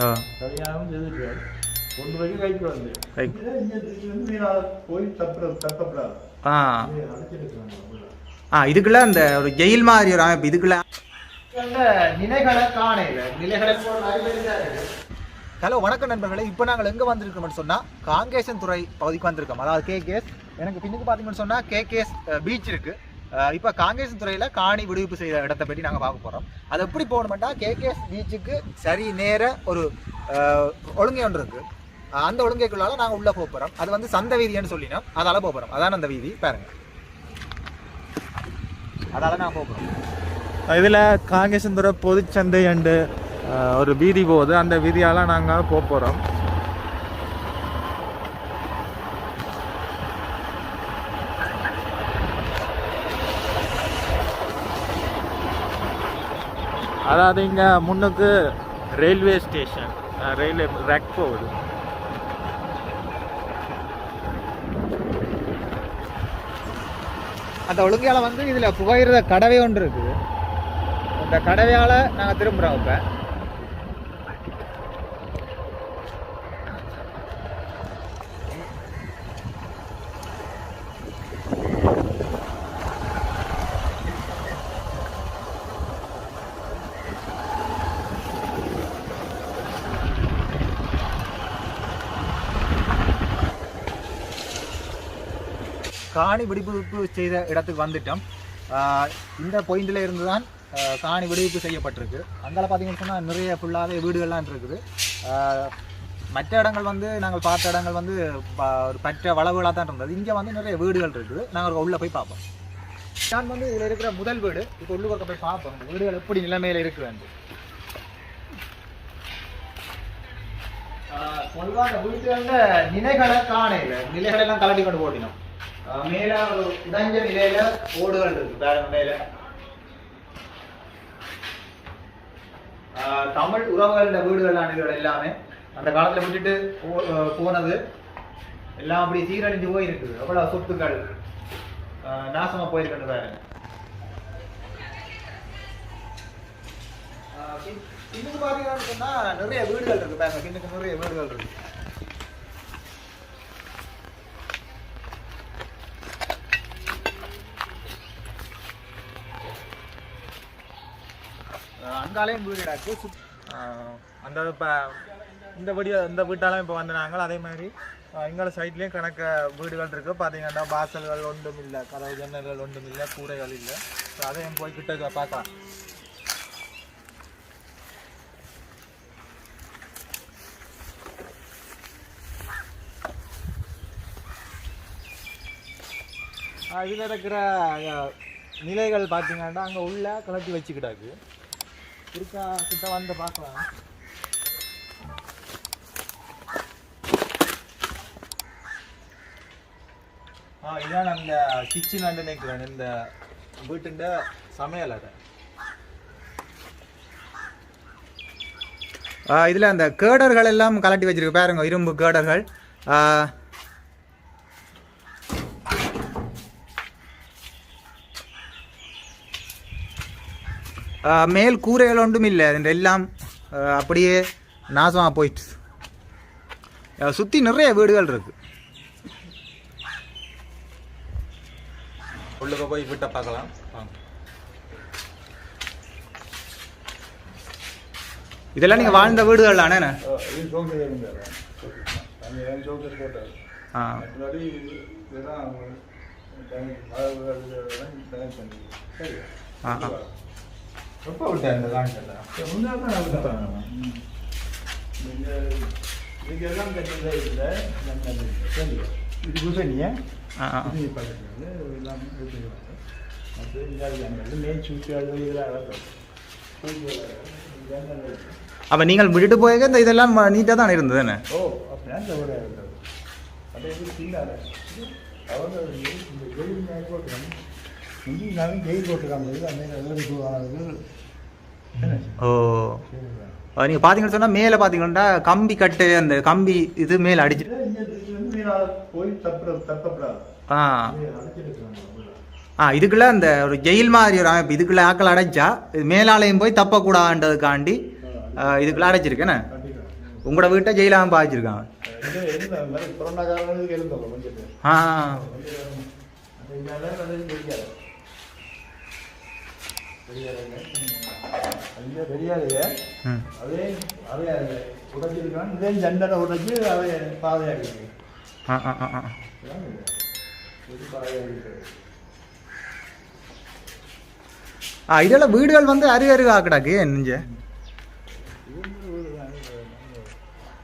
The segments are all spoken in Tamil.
ஆ கல்யாணம் கொண்டு கைக்கு வந்து கை- போய் தப்பப்படாது ஆ இதுக்குள்ள அந்த ஒரு ஜெயில் மாதிரி ஒரு அமைப்பு இதுக்குள்ள நிலைகளை காணையில நிலைகளை ஹலோ வணக்கம் நண்பர்களே இப்போ நாங்கள் எங்கே வந்திருக்கோம்னு சொன்னால் காங்கேசன் துறை பகுதிக்கு வந்திருக்கோம் அதாவது கேகேஎஸ் எனக்கு பின்னுக்கு பார்த்தீங்கன்னு சொன்னால் கேகேஎஸ் பீச் இருக்குது இப்போ காங்கேசன் துறையில் காணி விடுவிப்பு செய்த இடத்தை பற்றி நாங்கள் பார்க்க போகிறோம் அது எப்படி போகணுமெண்டா கேகேஎஸ் பீச்சுக்கு சரி நேர ஒரு ஒழுங்கை ஒன்று இருக்குது அந்த ஒழுங்கைக்குள்ளால நாங்கள் உள்ளே போக போகிறோம் அது வந்து சந்த வீதின்னு சொல்லினோம். அதால் போக போகிறோம் அதான் அந்த வீதி? பாருங்கள் அதால் நான் போக போகிறோம் இதில் காங்கேசந்துறை பொதுச்சந்தை அண்டு ஒரு வீதி போகுது. அந்த வீதியால் நாங்கள் போக போகிறோம் அதாவது இங்கே முன்னுக்கு ரயில்வே ஸ்டேஷன் ரயில்வே ரேக் போகுது. அந்த ஒழுங்கையால் வந்து இதில் புகையிறத கடவை ஒன்று இருக்குது. அந்த கடவையால் நாங்கள் திரும்புகிறோம் இப்போ. காணி விடுவிப்பு செய்த இடத்துக்கு வந்துட்டோம். இந்த பொயிண்டில் இருந்து தான் காணி விடுவிப்பு செய்யப்பட்டிருக்கு. அங்கே பார்த்தீங்கன்னு சொன்னால் நிறைய ஃபுல்லாகவே வீடுகள்லாம் இருக்குது. மற்ற இடங்கள் வந்து நாங்கள் பார்த்த இடங்கள் வந்து ப- ஒரு பற்ற வளவுகளாக தான் இருந்தது. இங்கே வந்து நிறைய வீடுகள் இருக்குது. நாங்கள் உள்ளே போய் பார்ப்போம். நான் வந்து இதில் இருக்கிற முதல் வீடு இப்போ உள்ளுக்கு போய் பார்ப்போம். இந்த வீடுகள் எப்படி நிலைமையில் இருக்குன்னு பொதுவாக வீட்டுகளில் நிலைகளை காணையில் நிலைகளை எல்லாம் கலட்டி கொண்டு போட்டினோம் மேல ஒரு உடைஞ்ச நிலையில ஓடுகள் இருக்கு. பாருங்க மேல. தமிழ் உறவுகள வீடுகள் இதுகள் எல்லாமே அந்த காலத்துல விட்டுட்டு போனது. எல்லாம் அப்படி சீரழிஞ்சு போயிருக்கு இருக்குது அவ்வளவு சொத்துக்கள் நாசமா போயிருக்கணும் பாருங்க. ஆஹ் பின்- பாத்தீங்கன்னு சொன்னா நிறைய வீடுகள் இருக்கு. பாருங்க பின்னுக்கு நிறைய வீடுகள் இருக்கு. அஹ் வீடு கிடக்கு. அந்த இப்போ இந்த வீடியோ இந்த வீட்டாலும் இப்போ வந்து நாங்கள் அதே மாதிரி எங்களோட சைட்லேயும் கணக்க வீடுகள் இருக்குது பார்த்தீங்கன்னா வாசல்கள் ஒன்றும் இல்லை கதவு ஜன்னல்கள் ஒன்றும் இல்லை கூரைகள் இல்லை. ஸோ அதையும் போய் கிட்ட பார்க்கலாம். இதில் இருக்கிற நிலைகள் பார்த்தீங்கன்னா அங்கே உள்ள கலட்டி வச்சுக்கிட்டாக்கு இருக்கா? கிட்ட வந்து பார்க்கலாம். ஆ இதான் அந்த கிச்சன் வந்து நினைக்கிறேன். இந்த வீட்டுண்ட சமையல் அதை இதில் அந்த கேடர்கள் எல்லாம் கலட்டி வச்சிருக்கு. பாருங்க இரும்பு கேடர்கள். மேல் கூரைகள் ஒன்றும் இல்லை எல்லாம் அப்படியே நாசமாக போயிட்டு சுத்தி நிறைய வீடுகள் இருக்கு உள்ளுக்க போய் வீட்டை பார்க்கலாம். இதெல்லாம் நீங்க வாழ்ந்த வீடுகள் தானே ஆ ஆ. எப்போ விட்டேன் இந்த காண்டெல்லாம் முன்னாடி இதுக்கெல்லாம் கட்டில இல்லை. சரி. இது ஆ. இது பக்கத்தில் எல்லாம் அழுது இதெல்லாம் அப்ப நீங்கள் விட்டுட்டு போயிருக்க? இந்த இதெல்லாம் நீட்டாக தான் இருந்தது என்ன? ஓ அப்படின்னா இந்த ஜெயில் போட்டுருக்காங்க அந்த ஓ. அஹ் நீங்க பாத்தீங்கன்னு சொன்னா மேல பாத்தீங்கன்னா கம்பி கட்டு அந்த கம்பி இது மேல அடிச்சு போய் ஆ. ஆ இதுக்குள்ள அந்த ஒரு ஜெயில் மாதிரி ஒரு அமைப்பு இதுக்குள்ள ஆக்கள் அடைச்சா இது மேலாலயம் போய் தப்பக்கூடாதுன்றதுக்காண்டி ஆ, இதுக்குள்ள அடைச்சிருக்கேண்ணே உங்களோட வீட்டை ஜெயில் அமைப்பு வச்சிருக்காங்க இது இருந்த மாதிரி கொரோனா காரணத்துக்கு இருந்தோம் கொஞ்சம் பேர் ஆ அது அதே உடைச்சிருக்கான் இதே உடைச்சு அதை ஆ இதெல்லாம் வீடுகள் வந்து அருக அருக ஆக்கடாக்கு நெஞ்ச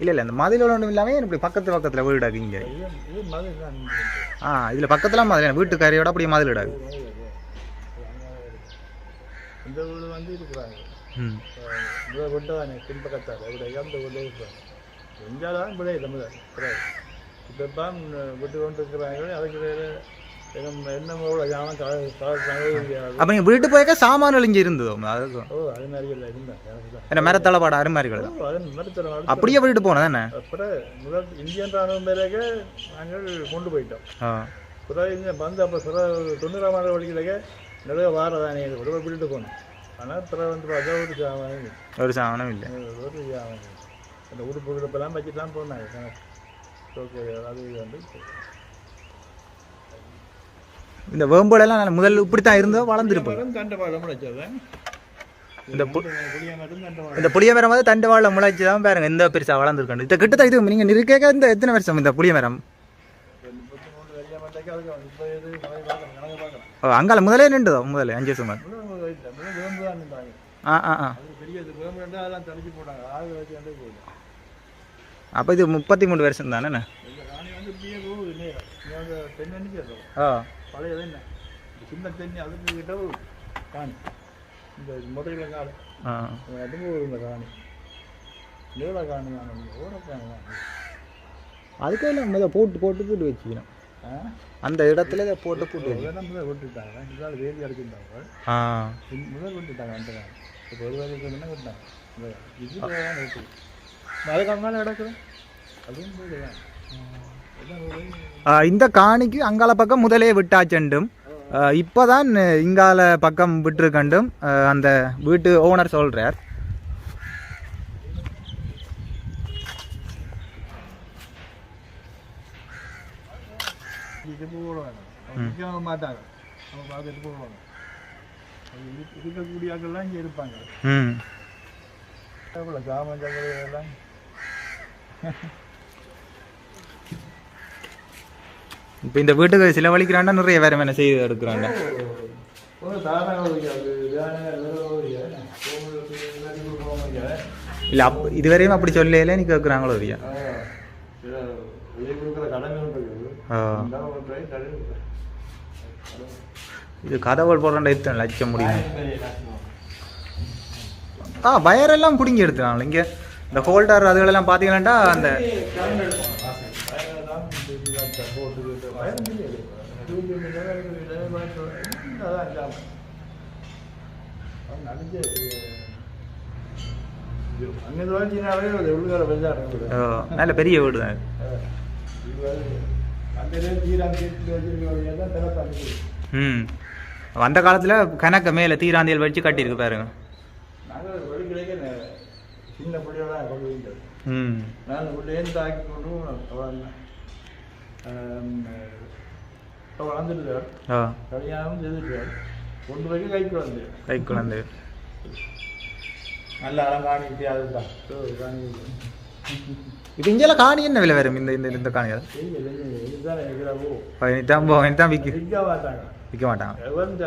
இல்லை இல்லை இந்த மதில் ஒன்றும் இல்லாமல் இப்படி பக்கத்து பக்கத்தில் வீடாக்கு இங்கே? ஆ இதில் பக்கத்தில் மதில் வீட்டு கரையோட அப்படியே மதில் இடாது இந்த வீடு வந்து இருக்கிறாங்க. ம். இவ்வளோ கொண்டாங்க பின்பக்கத்தால் இவ்வளோ இறந்து கொண்டே இருக்கிறாங்க எங்கேதான் இப்படியே நம்ம இப்போ தான் விட்டு கொண்டு இருக்கிறாங்க அதுக்கு வேறு அப்போ நீங்கள் வீட்டு போய்க்க சாமான்கள் இங்கே இருந்ததோ? அது ஓ அது மாதிரி இல்லை இருந்தேன் எனக்கு தான். என்ன மரத்தளபாட அருமாரிகள் தான் அப்படியே வீட்டு போனது என்ன? அப்புறம் முதல் இந்தியன் ராணுவம் பிறகு நாங்கள் கொண்டு போயிட்டோம். பிறகு இங்கே வந்து அப்போ தொண்ணூறாம் ஆண்டு படிக்கிறதுக்கு நிறைய வாரதானே விட விட்டுட்டு போனோம் ஆனால் பிறகு வந்து பார்த்தா ஒரு ஜாமான் ஒரு சாமானும் இல்லை ஒரு ஜாமான் அந்த உடுப்பு உடுப்பெல்லாம் வச்சுட்டு தான் போனாங்க கணக்கு ஓகே அது வந்து இந்த வேம்புகளெல்லாம் நான் முதல்ல இப்படி தான் இருந்தோ வளர்ந்துருப்போம் மரம் தண்டவாளம் முளைச்சது இந்த பு புளிய மரம் தண்டவாளம் இந்த புளிய மரம் வந்து தண்டு வாழை முளைச்சி தான் பாருங்க இந்த பெருசாக வளர்ந்துருக்காண்டு இந்த கிட்ட இது நீங்கள் நிற்க இந்த எத்தனை வருஷம் இந்த புளிய மரம் முப்பத்தி மூணு வெள்ளை மட்டைக்கு அதுக்கு இப்போ இது கணக்கு பார்க்கலாம் கணக்கு பார்க்கலாம் ஓ அங்கால முதலே நின்றுதோ? அஞ்சு முதல் தான் இருந்தாங்க ஆ ஆ ஆ. அப்போ இது முப்பத்தி மூணு வருஷம் தானே ஆ. சின்ன தென்னி அதுக்கு கிட்ட காணி இந்த முறையில் காணி அதுவும் ஒரு காணி நீள காணி தான் ஓட காணி தான் அதுக்கு எல்லாம் முதல்ல போட்டு போட்டு போட்டு வச்சுக்கணும். அந்த இடத்துல இதை போட்டு போட்டு முதல் விட்டுட்டாங்க இதால் வேலி அடிச்சிருந்தாங்க. முதல் விட்டுட்டாங்க அந்த இப்போ ஒரு வேலைக்கு என்ன விட்டாங்க இது தான் இருக்குது அதுக்கு மேலே கிடக்குது அதுவும் வீடு தான். எல்லாம் ஒரு ஆ, இந்த காணிக்கு அங்கால பக்கம் முதலே விட்டாச்சண்டும் இப்போ தான் இங்கால பக்கம் விட்டுருக்கண்டும். அந்த வீட்டு ஓனர் சொல்கிறார் இது போடுவாங்க அவங்க மாட்டாங்க அவங்க பார்த்துட்டு போடுவாங்க இருக்கக்கூடிய ஆட்கள்லாம் இங்கே இருப்பாங்க சாமான் சக்கரை எல்லாம் இப்போ இந்த வீட்டுக்கு செலவழிக்கிறாண்டா நிறைய வேற என்ன செய்து எடுக்கிறாண்டா வேலை வேலை இல்லை அப் இதுவரையும் அப்படி சொல்லல நீ கேட்குறாங்களோ இல்லையா இது கதவுகள் போடுறாண்டா எத்தனை லட்சம் முடியும். ஆ வயரெல்லாம் பிடுங்கி எடுத்துறாங்க இங்கே. இந்த ஹோல்டர் அதுகளெல்லாம் பார்த்தீங்கன்னாண்டா அந்த நல்ல பெரிய வீடு தான் ம் அந்த காலத்தில் கணக்க மேலே தீராந்தியல் வச்சு கட்டியிருக்கு பாருங்க சின்ன பிள்ளையோட கொண்டு வந்தது ம் நான் உள்ளேருந்து ஆக்கி கொண்டு வளர்ந்துட்டு கல்யாணம் செய்துட்டு கொண்டு போய் கைக்கு வந்து கை குழந்தை நல்ல அலங்காணி அதுதான் இப்போ இங்கெல்லாம் காணி என்ன விலை வரும்? இந்த இந்த இந்த காணிகள் பதினெட்டாம் பதினெட்டாம் விற்க விற்க மாட்டாங்க விற்க எவன்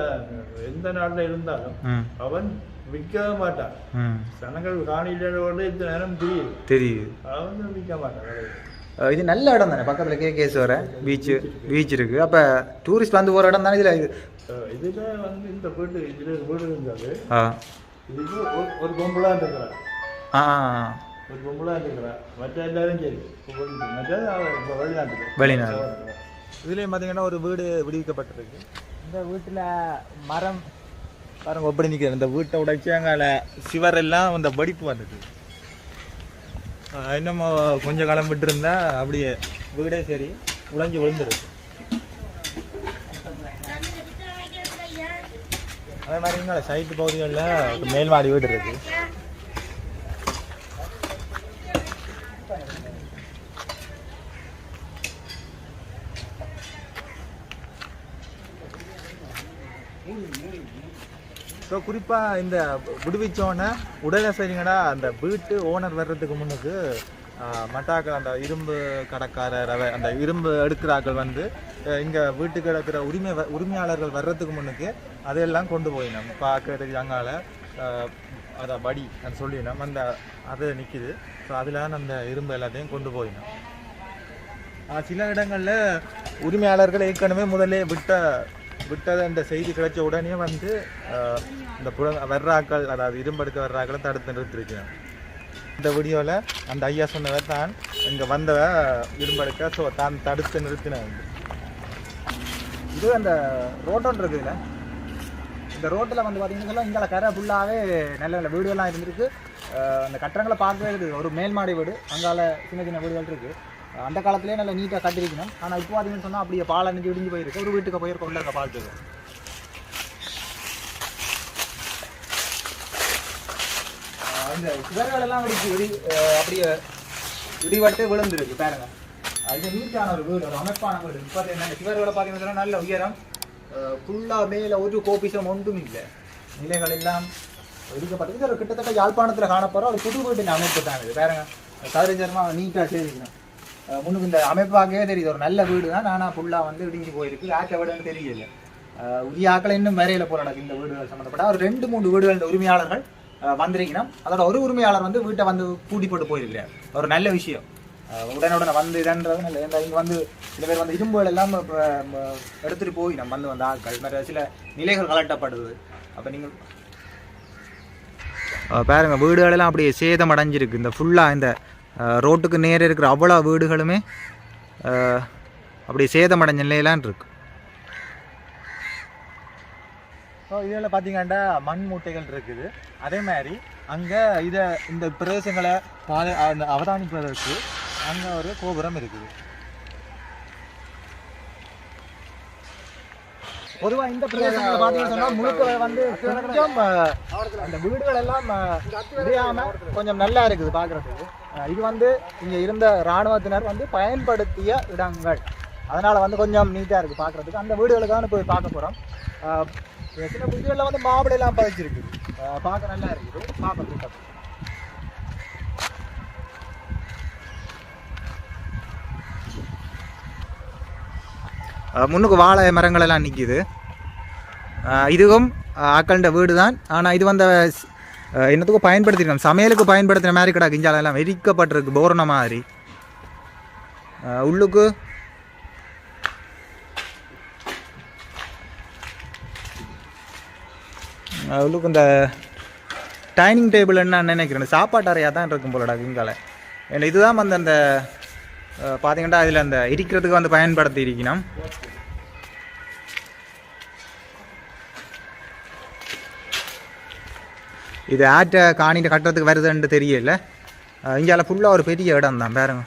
எந்த நாட்டில் இருந்தாலும் அவன் விற்கவே மாட்டான். ஜனங்கள் காணியிலோட இத்தனை நேரம் தெரியுது. தெரியுது. அவன் விற்க மாட்டான். இது நல்ல இடம் தானே? பக்கத்தில் கே கேஸ்வர பீச்சு பீச் இருக்குது அப்போ டூரிஸ்ட் வந்து போகிற இடம் தானே இதில்? இது இதுல வந்து இந்த வீடு இதுல வீடு இருந்தது ஆ. இதுக்கு ஒரு- ஒரு பொம்பளா இருக்கிறான். ஆ. ஒரு பொம்பளா இருக்கிறான் மற்ற எல்லாரும் சரி இப்போ வெளிநாட்டுக்கு வெளிநாடு இதுலேயும் பார்த்தீங்கன்னா ஒரு வீடு விடுவிக்கப்பட்டிருக்கு இந்த வீட்டில் மரம் பாருங்க எப்படி நிற்கிது இந்த வீட்டை உடைச்சி சிவர் எல்லாம் அந்த வெடிப்பு வந்தது இன்னும் கொஞ்சம் காலம் விட்டு இருந்தா அப்படியே வீடே சரி உடைஞ்சு விழுந்துருக்கு அதே மாதிரி இங்கே சைட்டு பகுதிகளில் மேல்மாடி வீடு இருக்கு இப்போ குறிப்பாக இந்த விடுவிச்சோன்னே உடனே சரிங்கடா அந்த வீட்டு ஓனர் வர்றதுக்கு முன்னுக்கு மட்டாக்கள் அந்த இரும்பு கடைக்காரர் அந்த இரும்பு எடுக்கிறாக்கள் வந்து இங்கே வீட்டுக்கு கிடக்கிற உரிமை வ- உரிமையாளர்கள் வர்றதுக்கு முன்னுக்கு அதையெல்லாம் கொண்டு போயினோம். பார்க்கறதுக்கு அங்கால ஆஹ், அதை வடி நான் சொல்லினோம் அந்த அது நிற்கிது ஸோ அதில் அந்த இரும்பு எல்லாத்தையும் கொண்டு போயினோம். சில இடங்களில் உரிமையாளர்கள் ஏற்கனவே முதல்ல விட்ட விட்டது அந்த செய்தி கிடைச்ச உடனே வந்து இந்த புல வர்றாக்கள் அதாவது இரும்படுக்க வர்றாக்களை தடுத்து நிறுத்திருக்கிறோம் இந்த வீடியோவில் அந்த ஐயா சொன்னவர் தான் இங்கே வந்தவ இரும்படுக்க ஸோ தான் தடுத்து நிறுத்தினேன் இது அந்த ரோட்டோன் இருக்குதுல்ல இந்த ரோட்டில் வந்து பார்த்தீங்கன்னா இங்கே கரை ஃபுல்லாகவே நல்ல நல்ல வீடுகள்லாம் இருந்திருக்கு. அந்த கட்டடங்களை பார்க்கவே இருக்குது. ஒரு மேல்மாடி வீடு அங்கால சின்ன சின்ன வீடுகள் இருக்குது அந்த காலத்திலே நல்லா நீட்டாக கட்டிருக்கணும். ஆனால் இப்போ பார்த்தீங்கன்னு சொன்னால் அப்படியே பால் அணிஞ்சு விடிஞ்சு போயிருக்கு. ஒரு வீட்டுக்கு போயிருக்க உள்ள இருக்க பால் அஹ் இந்த சுவர்கள் எல்லாம் இடிச்சு அப்படியே இடிவட்டு விழுந்துருக்கு பாருங்க. அது நீட்டான ஒரு வீடு ஒரு அமைப்பான வீடு. இப்போ என்ன சுவர்களை பார்த்தீங்கன்னா நல்ல உயரம். ஃபுல்லாக மேலே ஒரு கோபிசம் ஒன்றும் இல்லை. நிலைகள் எல்லாம் இடிக்கப்பட்டது இது ஒரு கிட்டத்தட்ட யாழ்ப்பாணத்தில் காணப்படுற ஒரு புது வீட்டின் அமைப்பு தான் இது. பாருங்க. கதிரஞ்சரமாக நீட்டாக செய்திருக்கணும் முன்னுக்கு இந்த அமைப்பாகவே தெரியுது. ஒரு நல்ல வீடு தான் ஆனால் ஃபுல்லாக வந்து இடிஞ்சு போயிருக்கு. ஆக்க வீடுன்னு தெரியல. உரிய ஆக்களை இன்னும் வரையில போராடக்கு இந்த வீடுகள் சம்மந்தப்பட்ட ஒரு ரெண்டு மூணு வீடுகள் உரிமையாளர்கள் அஹ் வந்திருக்கணும் அதோட ஒரு உரிமையாளர் வந்து வீட்டை வந்து கூட்டி போட்டு போயிருக்கல ஒரு நல்ல விஷயம். உடனுடனே வந்து இதன்றது நல்ல ஏன்னா இங்கே வந்து சில பேர் வந்து இரும்புகள் எல்லாம் எடுத்துகிட்டு எடுத்துட்டு போய் நம்ம வந்து வந்த ஆட்கள். நிறைய சில நிலைகள் கலட்டப்படுது. அப்போ நீங்கள் பாருங்கள் வீடுகள் எல்லாம் அப்படியே சேதம் அடைஞ்சிருக்கு. இந்த ஃபுல்லாக இந்த ரோட்டுக்கு நேரே இருக்கிற அவ்வளோ வீடுகளுமே அப்படி சேதமடைஞ்ச நிலையிலான் இருக்கு. ஸோ இதில் பார்த்தீங்கன்னா மண் மூட்டைகள் இருக்குது. அதே மாதிரி அங்கே இதை இந்த பிரதேசங்களை பாது அந்த அவதானிப்பதற்கு அங்கே ஒரு கோபுரம் இருக்குது. பொதுவா இந்த பிரதேசங்களை பார்த்தீங்கன்னு முழுக்க வந்து கொஞ்சம் அந்த வீடுகள் எல்லாம் அஹ், கொஞ்சம் நல்லா இருக்குது பார்க்குறதுக்கு இது வந்து இங்க இருந்த ராணுவத்தினர் வந்து பயன்படுத்திய இடங்கள். அதனால வந்து கொஞ்சம் நீட்டா இருக்கு பார்க்குறதுக்கு அந்த வீடுகளுக்கான போய் பார்க்க போறோம். சின்ன சில வீடுகளில் வந்து மாப்பிளை எல்லாம் பதிச்சிருக்கு பார்க்க நல்லா இருக்குது. பார்க்கறதுக்கு முன்னுக்கு வாழை மரங்கள் எல்லாம் நிற்கிது இதுவும் ஆக்கள்கிட்ட வீடு தான் ஆனால் இது வந்து என்னத்துக்கும் பயன்படுத்திருக்கோம் சமையலுக்கு பயன்படுத்துகிற மாதிரி கிடா கிஞ்சாலெல்லாம் எல்லாம் வெறிக்கப்பட்டிருக்கு. போரண மாதிரி. உள்ளுக்கு. உள்ளுக்கு இந்த டைனிங் டேபிள் என்ன நினைக்கிறேன். சாப்பாட்டு அறையாக தான் இருக்கும் போலடா கிங்கால ஏன்னா இதுதான் வந்து அந்த பார்த்தீங்கன்னா இதில் அந்த இருக்கிறதுக்கு வந்து பயன்படுத்தி இருக்கணும் இது ஆட்டை காணிட்டு கட்டுறதுக்கு வருதுன்னு தெரியல. இங்கால ஃபுல்லாக ஒரு பெரிய இடம் தான் பாருங்க.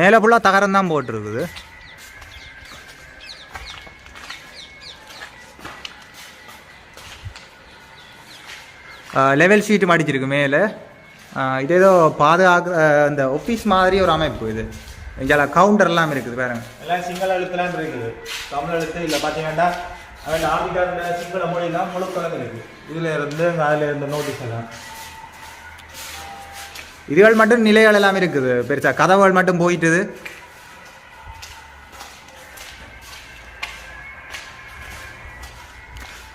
மேலே ஃபுல்லாக தகரம் தான் போட்டிருக்குது. லெவல் ஷீட்டும் அடிச்சிருக்கு மேலே. இது ஏதோ பாதுகாக்க இந்த ஆஃபீஸ் மாதிரி ஒரு அமைப்பு இது. இங்கே கவுண்டர்லாம் இருக்குது பாருங்க. எல்லாம் சிங்கள எழுத்துலாம் இருக்குது. தமிழ் எழுத்து இல்லை பார்த்தீங்கன்னா அவன் ஆப்பிரிக்கான சிங்கள மொழிலாம் முழுக்கலங்க இருக்குது இதில் இருந்து அதில் இருந்து நோட்டீஸ் எல்லாம். இதுகள் மட்டும் நிலைகள் எல்லாம் இருக்குது. பெருசா கதவுகள் மட்டும் போயிட்டுது.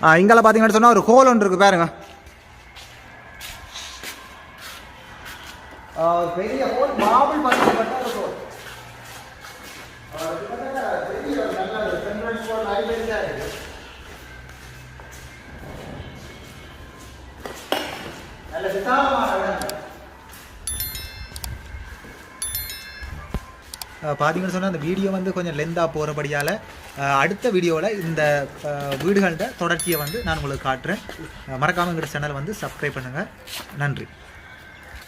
ஆ இங்கெல்லாம் பார்த்தீங்கன்னு சொன்னால் ஒரு ஹோல் ஒன்று இருக்கு பாருங்க. ஒரு பெரிய ஹோல் மாபிள் பண்ணப்பட்ட ஒரு ஹோல் நல்ல விசாலமான இடம் பார்த்தீங்கன்னு சொன்னால் அந்த வீடியோ வந்து கொஞ்சம் லெந்தாக போகிறபடியால் அடுத்த வீடியோவில் இந்த வீடுகளோட தொடர்ச்சியை வந்து நான் உங்களுக்கு காட்டுறேன். மறக்காமல் எங்களோட சேனல் வந்து சப்ஸ்கிரைப் பண்ணுங்கள் நன்றி.